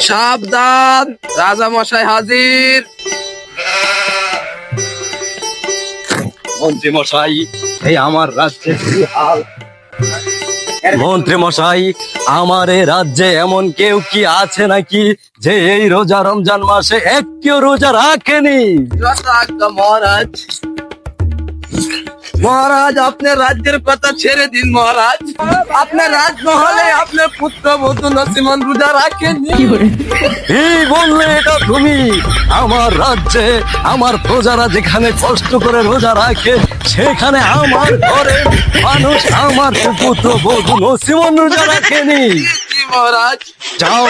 সাবধান রাজা মশাই হাজির। মন্ত্রী মশাই এই আমার রাজ্যে কি হাল? মন্ত্রী মশাই আমার এই রাজ্যে এমন কেউ কি আছে নাকি যে এই রোজা রমজান মাসে একটিও রোজা রাখেনি? মহারাজ মহারাজ আপনার রাজ্যের কথা ছেড়ে দিন মহারাজ। আপনার রাজমহলে আপনার পুত্র বধূ নসিমন রোজা রাখেননি। কি বললে এটা তুমি? আমার রাজ্যে আমার প্রজারা যেখানে কষ্ট করে রোজা রাখে সেখানে আমার ঘরে মানুষ আমার পুত্র বধূ নসিমন রোজা রাখেনি। মহারাজ? যাও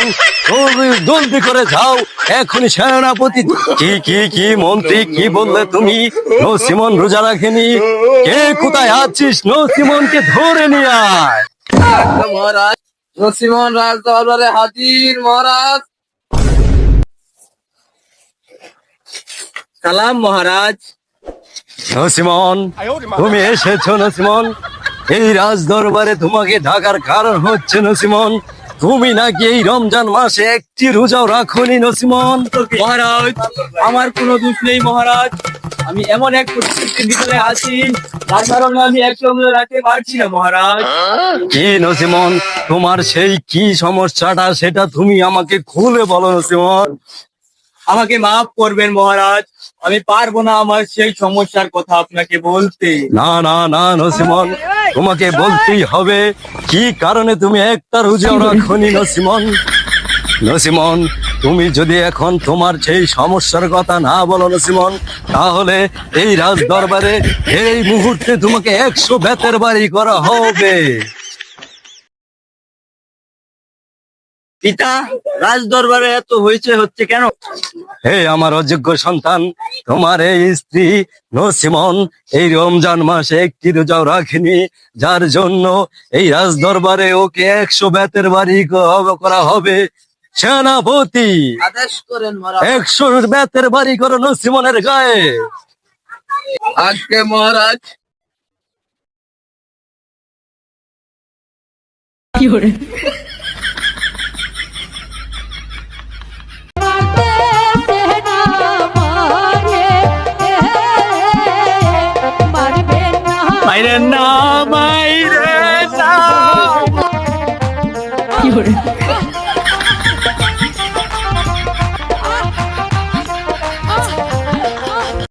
জলদি করে যাও। এখনই সেনাপতি কি কি কি মন্ত্রী কি বললে তুমি? নসিমন রোজা রাখেনি। কে কোথায় আছিস? নসিমনকে ধরে নিয়ে আয়। মহারাজ নসিমন রাজ দরবারে হাজির মহারাজ। সালাম মহারাজ। নসিমন তুমি এসেছ নসিমন এই রাজ দরবারে তোমাকে ঢাকার কারণ হচ্ছে নসিমন তুমি নাকি এই রমজান মাসে একটি রোজাও রাখনি নসিমন? মহারাজ, আমার কোনো দোষ নেই, মহারাজ। আমি এমন এক পরিস্থিতির ভিতরে আছি, যার কারণে আমি একসঙ্গে রাখতে পারছি না, মহারাজ। কি নসিমন, তোমার সেই কি সমস্যাটা, সেটা তুমি আমাকে খুলে বলো নসিমন। আমাকে মাফ করবেন, মহারাজ। আমি পারব না আমার সেই সমস্যার কথা আপনাকে বলতে। না না না, নসিমন। তোমাকে বলতেই হবে কি কারণে তুমি একটা রোজাও রাখনি নসিমন? নসিমন তুমি যদি এখন তোমার সেই সমস্যার কথা না বলো নসিমন তাহলে এই রাজ দরবারে এই মুহূর্তে তোমাকে একশো বেতের বাড়ি করা হবে। পিতা রাজ দরবারে এত হয়েছে হচ্ছে কেন? হে আমার অযোগ্য সন্তান তোমার এই স্ত্রী নসিমন এই রমজান মাসে একটি রোজাও রাখেনি। যার জন্য এই রাজ দরবারে ওকে একশো বেতের বাড়ি ক- করা হবে। সেনাপতি আদেশ করেন মহারাজ। একশো বেতের বাড়ি করো নসিমনের গায়ে। আজকে মহারাজ। মাইরে না মাইরে না।